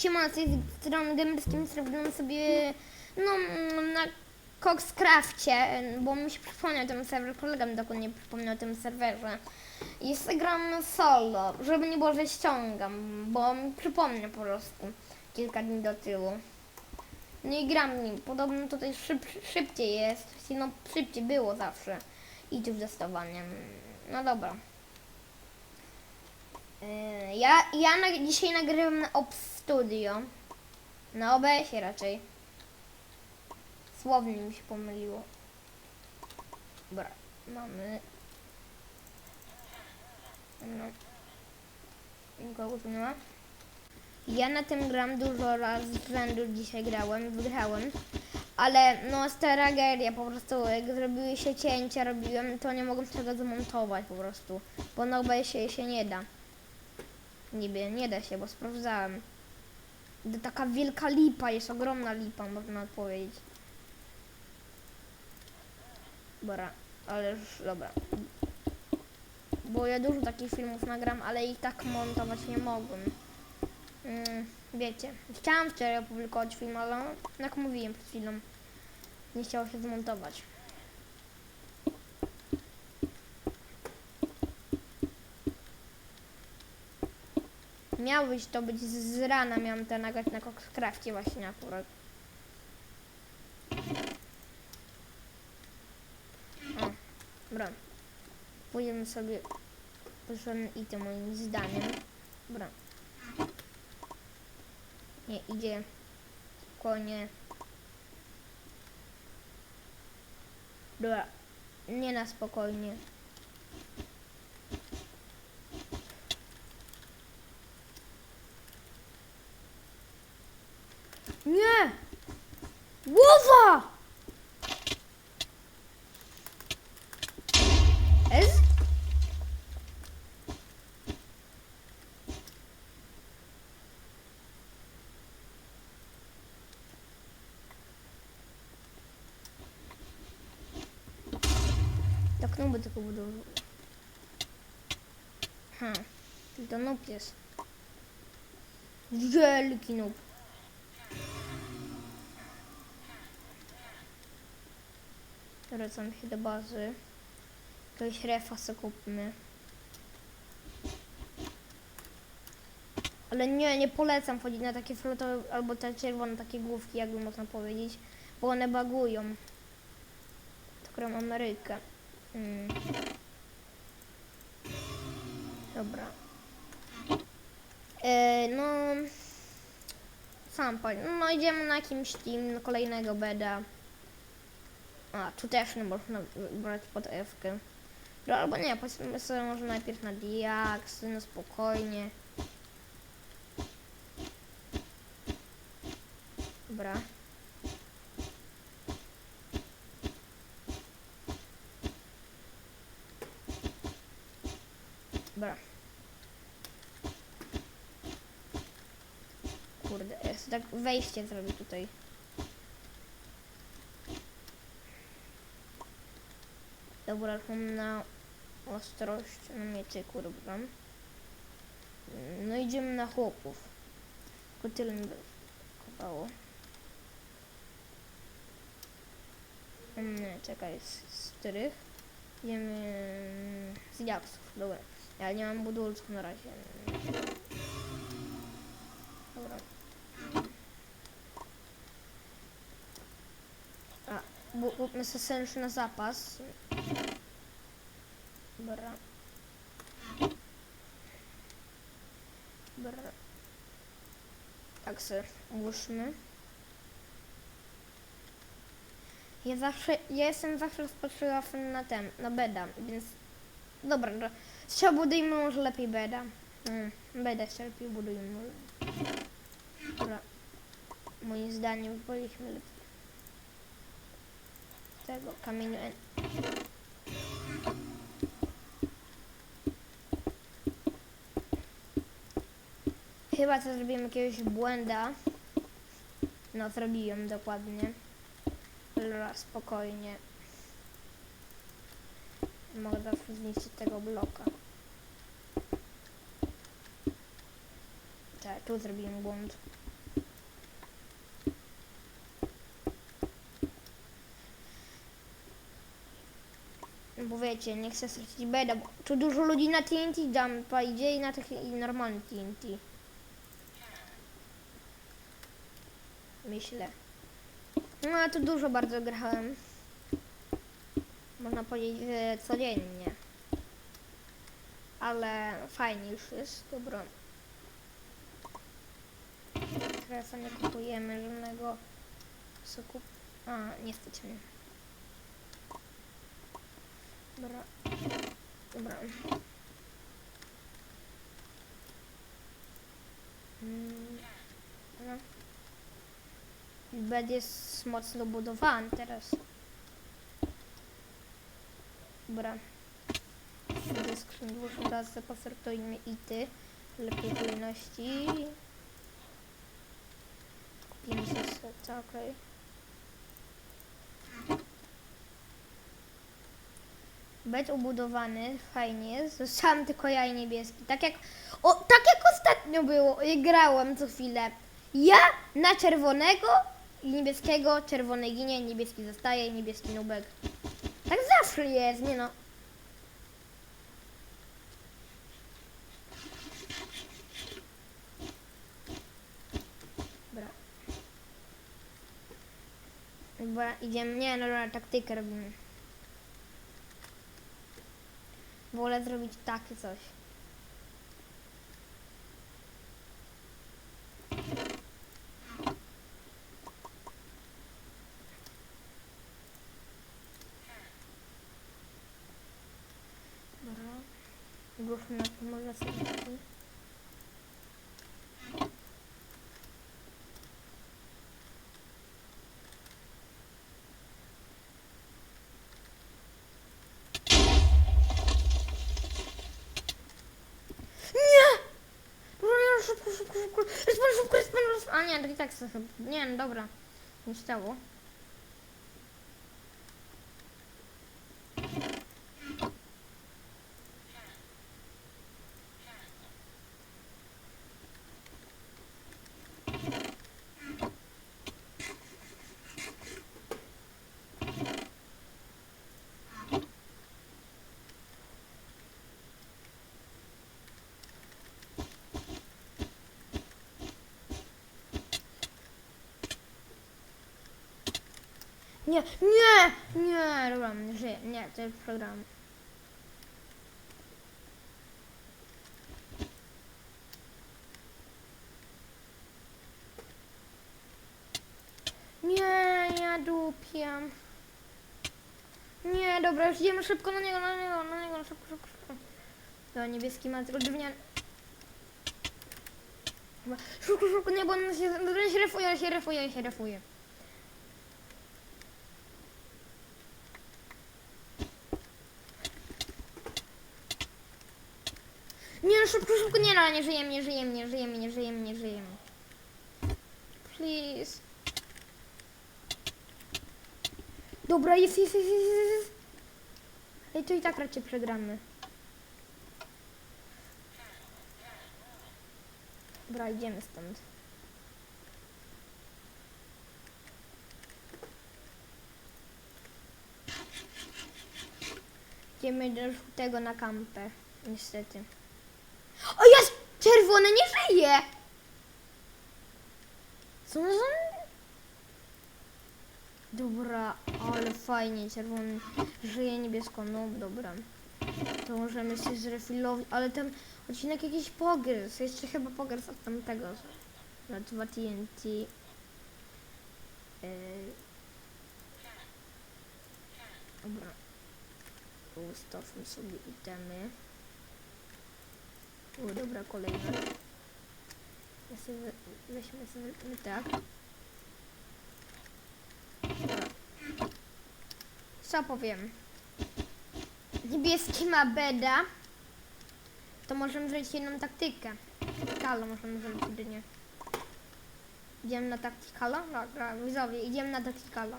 Siema, z tej strony Gamerskim zrobiłem sobie no mm, na Coxcrafcie, bo mi się przypomniał ten serwer, kolega mi dokładnie przypomniał o tym serwerze. Sobie gram solo, żeby nie było, że ściągam, bo mi przypomnę po prostu kilka dni do tyłu. No i gram nim, podobno tutaj szyb, szybciej jest, no szybciej było zawsze. I tu z testowaniem. No dobra. Yy, Ja, ja na, dzisiaj nagrywam na Op Studio. Na OBS-ie raczej. Słownie mi się pomyliło. Dobra, mamy. No. Nikogo tu nie ma. Ja na tym gram dużo raz z rzędu dzisiaj grałem, wygrałem. Ale no starageria po prostu, jak zrobiły się cięcia, robiłem, to nie mogłem tego zamontować po prostu. Bo na OBS-ie się nie da. Niby, nie da się, bo sprawdzałem. To taka wielka lipa, jest ogromna lipa, można powiedzieć. Dobra, ale już, dobra. Bo ja dużo takich filmów nagram, ale ich tak montować nie mogłem. Mm, wiecie, chciałam wczoraj opublikować film, ale jak mówiłem przed chwilą, nie chciało się zmontować. Miał być to być z, rana, miałam to nagrać na Coxcrafcie właśnie akurat. O, dobra. Pójdziemy sobie porządny item moim zdaniem. Dobra. Nie, idzie spokojnie. Dobra. Nie na spokojnie. Nie! Głowa! Ez? Tak no by tylko budował. Ha, to noob jest. Wielki noob. Wracam się do bazy. Jakiegoś refa sobie kupmy. Ale nie, nie polecam chodzić na takie fioletowe albo te czerwone takie główki, jakby można powiedzieć, bo one bagują. Gram Amerykę. Mm. Dobra. E, no... Sam powiem. No idziemy na jakimś team, kolejnego beda. A, tu też nie można brać pod F-kę. No, albo nie, powiedzmy sobie może najpierw na Diax, no spokojnie. Dobra. Dobra. Kurde, jest tak wejście zrobię tutaj. Dobra, mam na ostrość, na mieczyku dobra. No idziemy na chłopów. Tylko tyle mi brakowało. Mm, Nie, czekaj, z, których? Idziemy z diaksów, dobra. Ja nie mam budulców na razie. Dobra. A, sobie sens na zapas. Dobra. Dobra. Tak sobie ułóżmy. Ja zawsze, ja jestem zawsze rozpatrywany na ten, na beda, więc dobra, no, trzeba budujmy może lepiej beda. Mm, beda jeszcze lepiej budujmy. Dobra. Moim zdaniem wypoliśmy lepiej. Tego kamieniu. Chyba to zrobiłem jakiegoś błęda. No, zrobiłem dokładnie. Dobra, spokojnie. Mogę zawsze zniszczyć tego bloka. Tak, tu zrobiłem błąd. No Bo wiecie, nie chcę stracić beda, bo tu dużo ludzi na TNT jumpa idzie i na taki normalny TNT. Myślę. No ale tu dużo bardzo grałem. Można powiedzieć, że codziennie. Ale fajnie już jest, dobro. Teraz nie kupujemy żadnego soku. A, nie stać mnie. Dobra. Dobra. Mm, no. Bed jest mocno budowany teraz. Dobra. Będę dłuższą raz posortujmy ity. Lepiej kolejności. Kupimy sobie serca, okej. Bed ubudowany, fajnie. Zostałem tylko jaj niebieski. Tak jak, o, tak jak ostatnio było, i grałem co chwilę. Ja na czerwonego i niebieskiego, czerwony ginie, niebieski zostaje, niebieski nubek. Tak zawsze jest, nie no. Dobra. Dobra, idziemy, nie no dobra, taktykę robimy. Wolę zrobić takie coś. Dobra. Na pomoże sobie. Nie, szybko, szybko, szybko. Respon, szybko, respon, respon. A nie, i tak sobie. Nie, no dobra. Nie stało. Nie, nie, nie, dobra, nie żyję. Nie, to jest program. Nie, ja dupiam. Nie, dobra, już idziemy szybko na niego, na niego, na niego, szybko, szybko, szybko. To niebieski ma. Chyba- Szybko, szybko, nie, bo on się, on się refuje, on się refuje, on się refuje. Szybko, szybko, nie no, nie żyjemy, nie żyjemy, nie żyjemy, nie żyjemy, nie żyjemy. Please. Dobra, jest, jest, jest, jest, jest. Ej, to i tak raczej przegramy. Dobra, idziemy stąd. Idziemy do żółtego na kampę, niestety. Czerwony nie żyje! Co. Dobra, ale fajnie, czerwony żyje niebiesko, no dobra. To możemy się zrefilować, ale ten odcinek jakiś pogryz, jeszcze chyba pogryz od tamtego. Na 2 TNT. Yy. Dobra. Ustawmy sobie itemy. O, dobra, kolejne. Ja sobie we- weźmy sobie tak. Co powiem? Niebieski ma beda. To możemy zrobić jedną taktykę. Taktykala możemy zrobić jedynie. Idziemy na taktykala? Dobra, widzowie, idziemy na taktykala.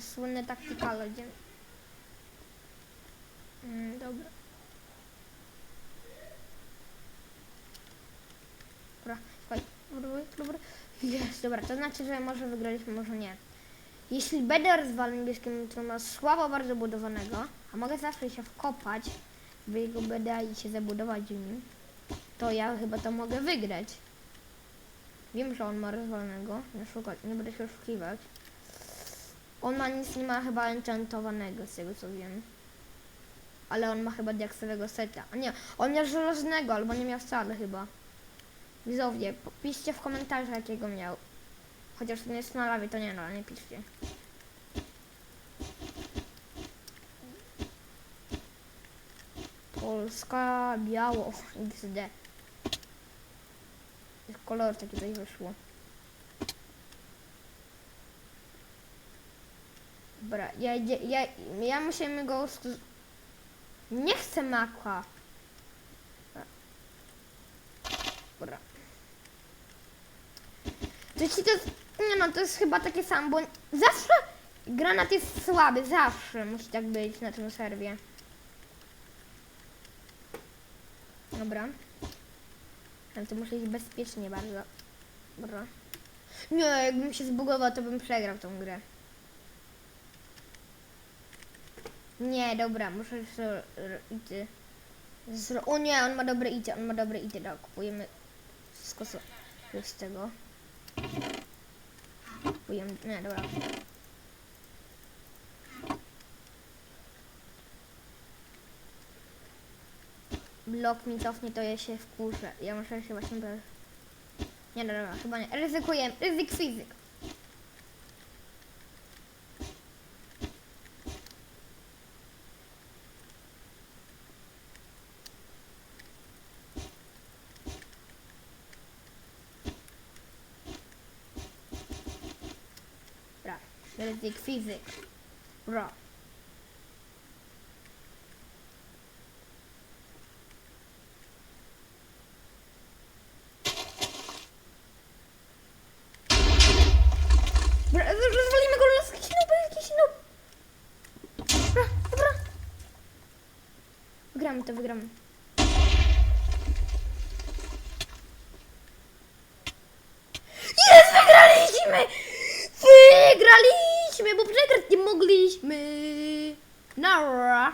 Słynne taktykala idziemy. Mm, dobra. Dobra, słuchaj. Dobra, dobra. Jest, dobra, to znaczy, że może wygraliśmy, może nie. Jeśli będę rozwalał niebieskim, który ma słabo bardzo budowanego, a mogę zawsze się wkopać w jego BDA i się zabudować w nim, to ja chyba to mogę wygrać. Wiem, że on ma rozwalonego, nie, szukać, nie będę się oszukiwać. On ma nic nie ma chyba enchantowanego, z tego co wiem. Ale on ma chyba diaksowego seta. A nie, on miał żelaznego, albo nie miał wcale chyba. Widzowie, piszcie w komentarzach jakiego miał. Chociaż nie jest to nie no, nie piszcie. Polska biało XD. Kolor taki tutaj wyszło. Dobra, ja, idzie- ja, ja musimy go... Nie chcę maka. Dobra. To jest, nie no, to jest chyba takie samo, bo zawsze granat jest słaby, zawsze musi tak być na tym serwie. Dobra. Ale to muszę iść bezpiecznie bardzo. Dobra. Nie, jakbym się zbugował, to bym przegrał tą grę. Nie, dobra, muszę ity. O nie, on ma dobre ity, on ma dobre ity, dobra, kupujemy wszystko z tego. Kupujemy, nie, dobra. Blok mi cofnie, to ja się wkurzę. Ja muszę się właśnie... Nie, dobra, chyba nie. Ryzykujemy, ryzyk fizyk. Ryzyk fizyk. Bro. Rozwalimy go jakiś jakiś noob. Dobra, dobra. Wygramy to, wygramy. Jest, wygraliśmy! Wygraliśmy, bo przegrać nie mogliśmy. Nara.